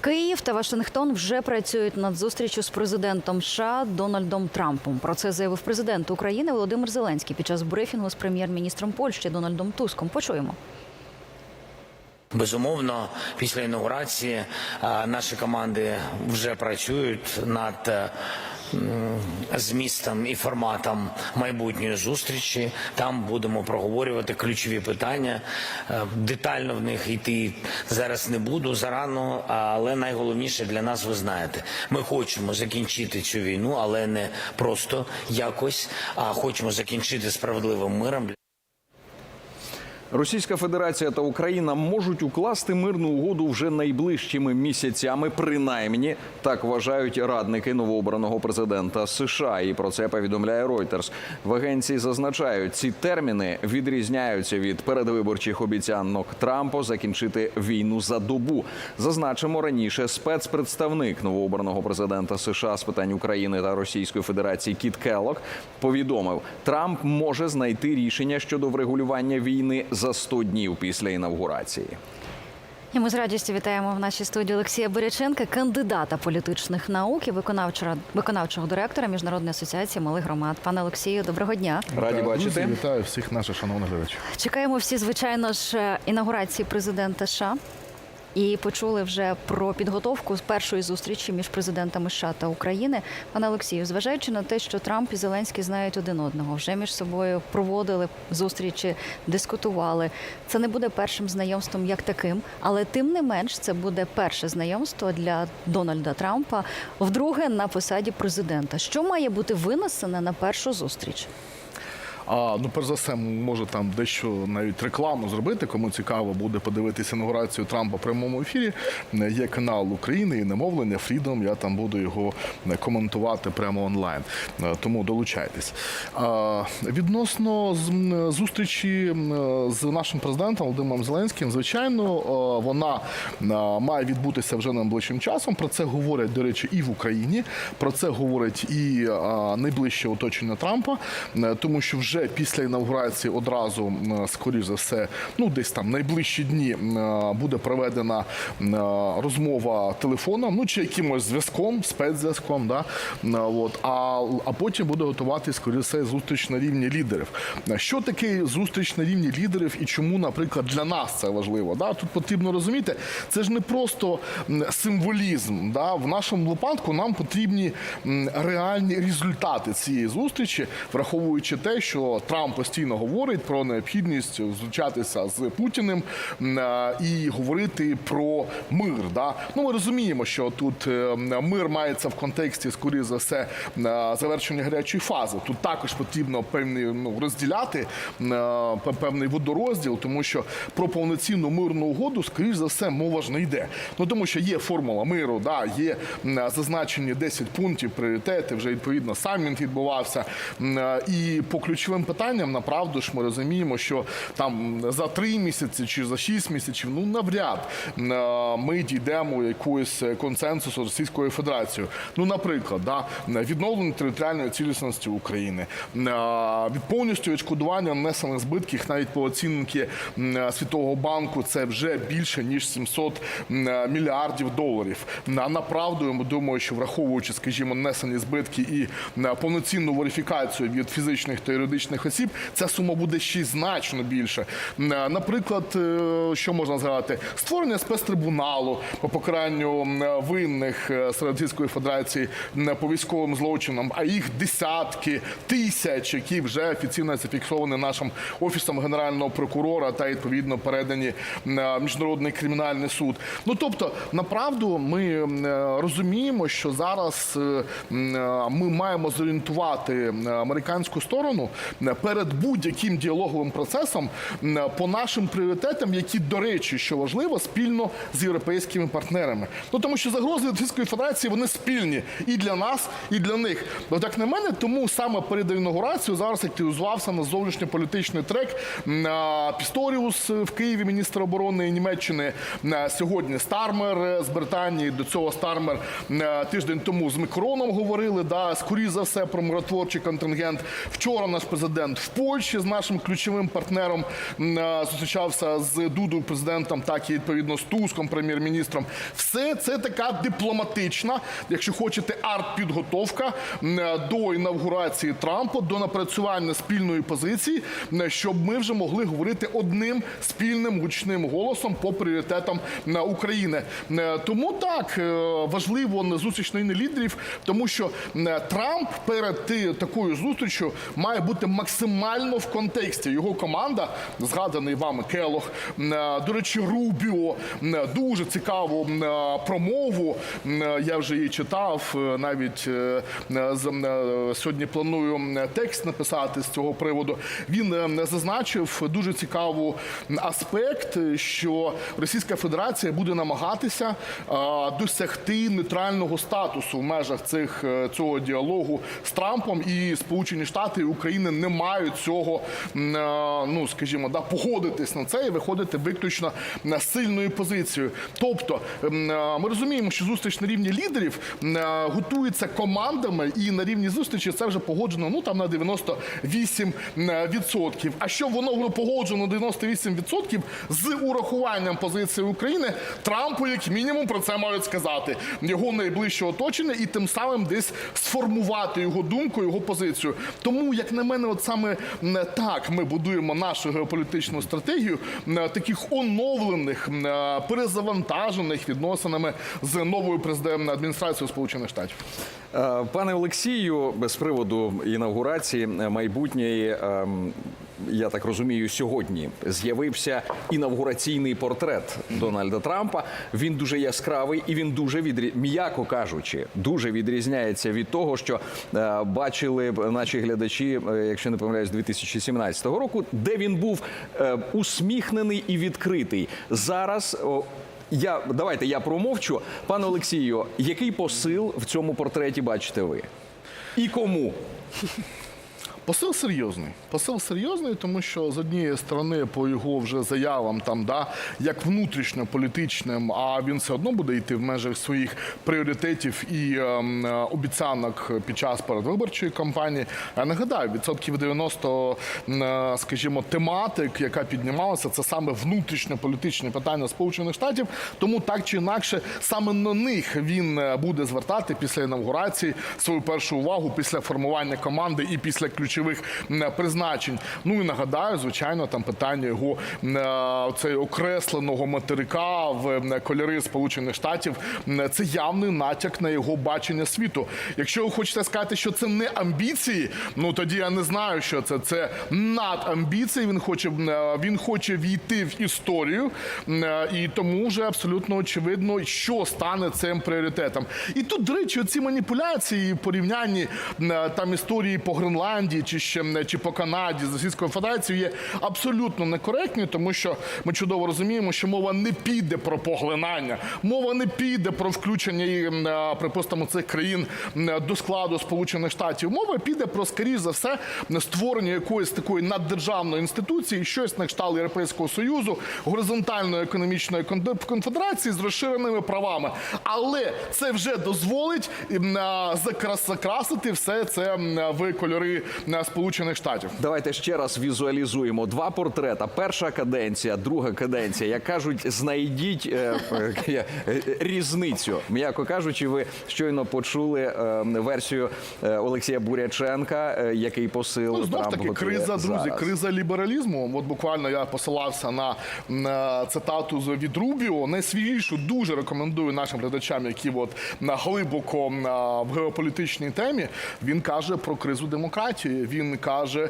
Київ та Вашингтон вже працюють над зустрічю з президентом США Дональдом Трампом. Про це заявив президент України Володимир Зеленський під час брифінгу з прем'єр-міністром Польщі Дональдом Туском. Почуємо. Безумовно, після інаугурації наші команди вже працюють над е, змістом і форматом майбутньої зустрічі. Там будемо проговорювати ключові питання. Е, Детально в них йти зараз не буду зарано, але найголовніше для нас, ви знаєте, ми хочемо закінчити цю війну, але не просто якось, а хочемо закінчити справедливим миром. Російська Федерація та Україна можуть укласти мирну угоду вже найближчими місяцями. Принаймні так вважають радники новообраного президента США. І про це повідомляє Reuters. В агенції зазначають, ці терміни відрізняються від передвиборчих обіцянок Трампа закінчити війну за добу. Зазначимо раніше спецпредставник новообраного президента США з питань України та Російської Федерації Кіт Келлок повідомив, Трамп може знайти рішення щодо врегулювання війни за 100 днів після інавгурації. І ми з радістю вітаємо в нашій студії Олексія Боряченка, кандидата політичних наук і виконавчого, виконавчого директора Міжнародної асоціації малих громад. Пане Олексію, доброго дня. Раді бачити. Вітаю всіх наших шановних глядачів. Чекаємо всі, звичайно ж, інаугурації президента США. І почули вже про підготовку з першої зустрічі між президентами США та України. Пане Олексію, зважаючи на те, що Трамп і Зеленський знають один одного, вже між собою проводили зустрічі, дискутували. Це не буде першим знайомством як таким, але тим не менш це буде перше знайомство для Дональда Трампа вдруге на посаді президента. Що має бути винесене на першу зустріч? А ну перш за все, може там дещо навіть рекламу зробити. Кому цікаво буде подивитися інаугурацію Трампа в прямому ефірі. Є канал України і намовлення Freedom, Я там буду його коментувати прямо онлайн. Е, Тому долучайтесь. Відносно зустрічі з нашим президентом Володимиром Зеленським, звичайно, е, вона е, має відбутися вже найближчим часом. Про це говорять, до речі, і в Україні. Про це говорить і е, найближче оточення Трампа, е, тому що вже після інаугурації одразу, скоріш за все, ну десь там найближчі дні буде проведена розмова телефоном, ну чи якимось зв'язком, спецзв'язком. Да? От, а, а потім буде готувати, скоріш за все, зустріч на рівні лідерів. Що таке зустріч на рівні лідерів і чому, наприклад, для нас це важливо? Да? Тут потрібно розуміти, це ж не просто символізм. Да? В нашому випадку нам потрібні реальні результати цієї зустрічі, враховуючи те, що Трамп постійно говорить про необхідність зустрічатися з Путіним е, і говорити про мир. Да? Ну, ми розуміємо, що тут е, мир мається в контексті, скоріше за все, е, завершення гарячої фази. Тут також потрібно певний ну, розділяти певний водорозділ, тому що про повноцінну мирну угоду, скоріш за все, мова ж не йде. Ну тому що є формула миру, да, є зазначені 10 пунктів, пріоритети. Вже відповідно саміт відбувався. І по ключовим питанням, направду ж ми розуміємо, що там за три місяці чи за шість місяців, ну навряд е, ми дійдемо якогось консенсусу Російською Федерацією. Ну, наприклад, да, відновлення територіальної цілісності України, е, від повністю відшкодування нанесених збитків, навіть по оцінки е, Світового банку, це вже більше ніж 700 е, мільярдів доларів. А направду я думаю, що враховуючи, скажімо, нанесені збитки і повноцінну верифікацію від фізичних та юридичних осіб, ця сума буде ще значно більше. Наприклад, е, що можна згадати? Створення спецтрибуналу по покаранню винних е, серед Російської Федерації по військовим злочинам, а їх десятки тисяч, які вже офіційно зафіксовані нашим офісом генерального прокурора та відповідно передані міжнародний кримінальний суд. Ну тобто, направду, ми е, розуміємо, що зараз ми маємо зорієнтувати американську сторону перед будь-яким діалоговим процесом по нашим пріоритетам, які, до речі, що важливо, спільно з європейськими партнерами. Ну тому що загрози Російської Федерації вони спільні і для нас, і для них. Бо так на мене, тому саме перед інаугурацією зараз активізувався на зовнішньополітичний трек м, а, Пісторіус в Києві, міністр оборони Німеччини. Сьогодні Стармер е, з Британії. До цього Стармер тиждень тому з Микроном говорили. Да, скоріш за все про миротворчий контингент. Вчора наш президент президент в Польщі з нашим ключовим партнером е, зустрічався з Дуду президентом, так і відповідно з Туском, прем'єр-міністром. Все це така дипломатична, якщо хочете, арт-підготовка е, до інавгурації Трампа, до напрацювання спільної позиції, щоб ми вже могли говорити одним спільним гучним голосом по пріоритетам України. Е, Тому так е, важливо на зустріч на лідерів, тому що Трамп перед такою зустрічю має бути максимально в контексті. Його команда, згаданий вами Келох, е, до речі, Рубіо, е, дуже цікаву е, промову. Я вже її читав. Навіть сьогодні планую текст написати з цього приводу. Він зазначив дуже цікаву аспект, що Російська Федерація буде намагатися досягти нейтрального статусу в межах цих цього діалогу з Трампом і Сполучені Штати і Україна не мають цього, е, ну скажімо, да, погодитись на це і виходити виключно на сильною позицією. Тобто е, ми розуміємо, що зустріч на рівні лідерів е, готується командами, і на рівні зустрічі це вже погоджено ну там на 98%. А що воно погоджено на 98% з урахуванням позиції України, Трампу, як мінімум, про це мають сказати його найближче оточення, і тим самим десь сформувати його думку, його позицію. Тому, як на мене, от саме так ми будуємо нашу геополітичну стратегію таких оновлених, перезавантажених відносинами з новою президентом адміністрацією Сполучених Штатів. Е, Пане Олексію, з приводу інавгурації е, майбутньої, ем, я так розумію, сьогодні з'явився інавгураційний портрет Дональда Трампа. Він дуже яскравий і він дуже відрі... м'яко кажучи, дуже відрізняється від того, що е, бачили б наші глядачі, е, якщо не помиляюсь, 2017 року, де він був е, усміхнений і відкритий. Зараз. о, я давайте я промовчу. Пане Олексію, який посил в цьому портреті бачите ви? І кому? Посил серйозний. Посил серйозний, тому що з однієї сторони, по його вже заявам, там да як внутрішньополітичним, а він все одно буде йти в межах своїх пріоритетів і ем, е, обіцянок під час передвиборчої кампанії. Я нагадаю, відсотків 90, е, скажімо, тематик, яка піднімалася, це саме внутрішньополітичні питання Сполучених Штатів. Тому так чи інакше, саме на них він е, буде звертати після інавгурації свою першу увагу після формування команди і після ключових призначень. Ну і нагадаю, звичайно, там питання його е, цей окресленого материка в кольори Сполучених Штатів. Це явний натяк на його бачення світу. Якщо ви хочете сказати, що це не амбіції, ну тоді я не знаю, що це. Це надамбіції. Він хоче е, він хоче війти в історію, е, і тому вже абсолютно очевидно, що стане цим пріоритетом. І тут, до речі, ці маніпуляції порівнянні там історії по Гренландії чи ще чи по Канаді з Російською Федерацією є абсолютно некоректні, тому що ми чудово розуміємо, що мова не піде про поглинання, мова не піде про включення е, припустимо цих країн до складу Сполучених Штатів. Мова піде про скоріш за все створення якоїсь такої наддержавної інституції, щось на кшталт Європейського союзу, горизонтальної економічної кон- конфедерації з розширеними правами. Але це вже дозволить е, закрас- закрасити все це в кольори Сполучених Штатів. Давайте ще раз візуалізуємо два портрета. Перша каденція, друга каденція. Як кажуть, знайдіть е, е, е, різницю. М'яко кажучи, ви щойно почули е, версію е, Олексія Буряченка, е, який посил Ну, знов Трамп таки, криза, друзі, зараз. криза лібералізму. От буквально я посилався на, на цитату з від Рубіо. Найсвіжішу дуже рекомендую нашим глядачам, які от на глибоко в геополітичній темі. Він каже про кризу демократії. Він каже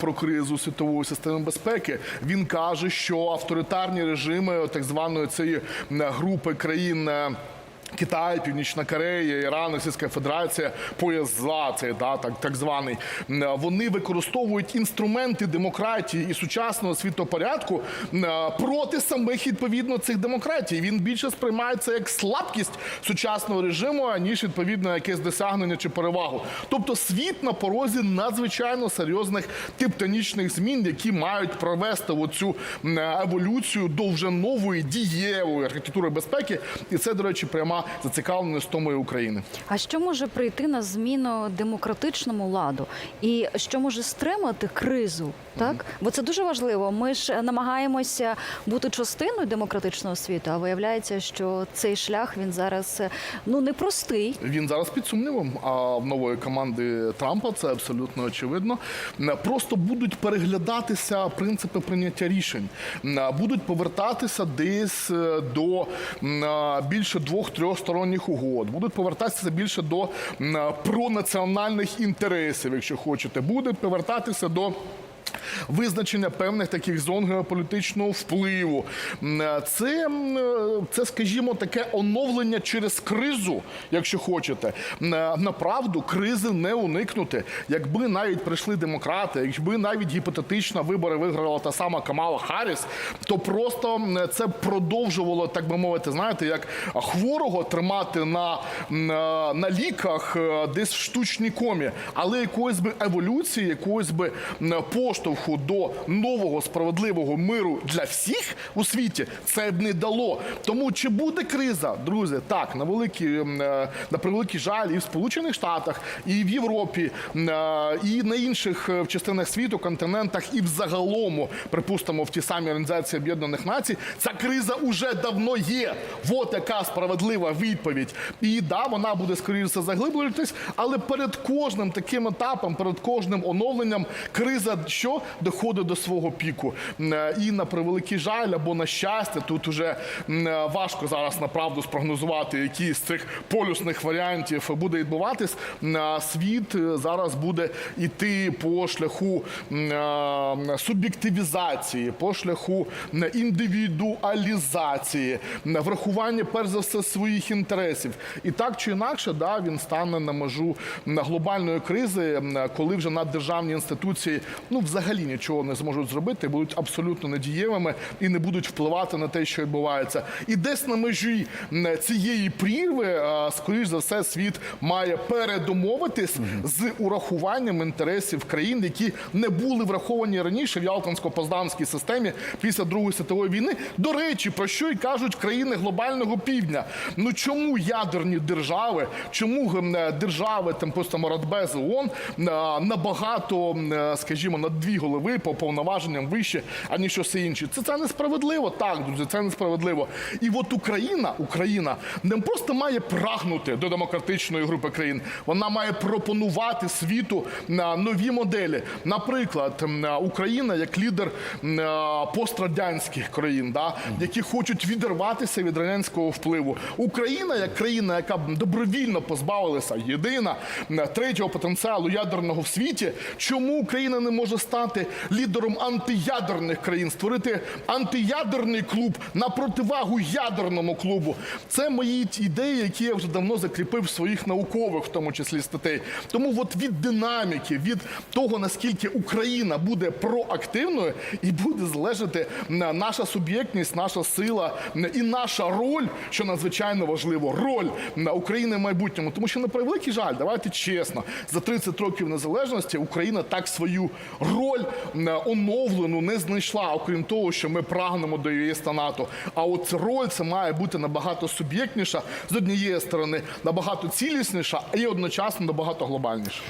про кризу світової системи безпеки. Він каже, що авторитарні режими так званої цієї групи країн. Китай, Північна Корея, Іран, Російська Федерація, пояс зла, це да, так, так званий. Вони використовують інструменти демократії і сучасного світопорядку проти самих відповідно цих демократій. Він більше сприймає це як слабкість сучасного режиму, аніж відповідно якесь досягнення чи перевагу. Тобто світ на порозі надзвичайно серйозних тектонічних змін, які мають провести оцю еволюцію до вже нової дієвої архітектури безпеки. І це, до речі, пряма на зацікавленість тому України. А що може прийти на зміну демократичному ладу? І що може стримати кризу? Так, бо це дуже важливо. Ми ж намагаємося бути частиною демократичного світу, а виявляється, що цей шлях він зараз ну непростий. Він зараз під сумнівом. А в нової команди Трампа це абсолютно очевидно. Просто будуть переглядатися принципи прийняття рішень, будуть повертатися десь е, до більше двох трьохсторонніх угод, будуть повертатися більше до пронаціональних інтересів, якщо хочете, будуть повертатися до. Визначення певних таких зон геополітичного впливу. Е, Це, е, це, скажімо, таке оновлення через кризу, якщо хочете. Е, Направду кризи не уникнути. Якби навіть прийшли демократи, якби навіть гіпотетично вибори виграла та сама Камала Харріс, то просто це продовжувало, так би мовити, знаєте, як хворого тримати на, е, на ліках десь в штучній комі, але якоїсь би еволюції, якоїсь би м, поштовху до нового справедливого миру для всіх у світі це б не дало. Тому чи буде криза, друзі? Так, на великий, м, е, на превеликий жаль, і в Сполучених Штатах, і в Європі, е, і на інших е, частинах світу, континентах, і взагалому, припустимо, в ті самі організації Об'єднаних Націй, ця криза уже давно є. От яка справедлива відповідь. І да, вона буде скоріше заглиблюватись, але перед кожним таким етапом, перед кожним оновленням, криза що доходить до свого піку. Е, І на превеликий жаль або на щастя, тут уже е, важко зараз направду спрогнозувати, які з цих полюсних варіантів буде відбуватись. Е, Світ зараз буде йти по шляху суб'єктивізації, по шляху індивідуалізації, врахування перш за все своїх інтересів. І так чи інакше, да, він стане на межу глобальної кризи, коли вже наддержавні інституції ну взагалі нічого не зможуть зробити, будуть абсолютно недієвими і не будуть впливати на те, що відбувається. І десь на межі цієї прірви, скоріш за все, світ має передомовитись з урахуванням інтересів країн, які не були враховані раніше в Ялтинсько-Поздамській системі після Другої світової війни. До речі, про що й кажуть країни глобального півдня. Ну чому ядерні держави, чому держави там просто Радбез ООН набагато, скажімо, на дві голови по повноваженням вище, аніж усе інше? Це це несправедливо. Так, друзі, це несправедливо. І от Україна, Україна не просто має прагнути до демократичної групи країн, вона має пропонувати світу нові моделі. Наприклад, Україна як лідер пострадянських країн, да, які хочуть відірватися від радянського впливу. Україна як країна, яка добровільно позбавилася єдина третього потенціалу ядерного в світі. Чому Україна не може стати лідером антиядерних країн, створити антиядерний клуб на противагу ядерному клубу? Це мої ідеї, які я вже давно закріпив в своїх наукових, в тому числі статей. Тому от від динаміки, від того наскільки Україна буде проактивною, і буде залежати наша суб'єктність, наша сила і наша роль, що надзвичайно важливо, роль України в майбутньому. Тому що на превеликий жаль, давайте чесно, за 30 років незалежності Україна так свою роль м, оновлену не знайшла, окрім того, що ми прагнемо до ЄС та НАТО. А от роль це має бути набагато суб'єктніша з однієї сторони, набагато цілісніша і одночасно набагато глобальніша.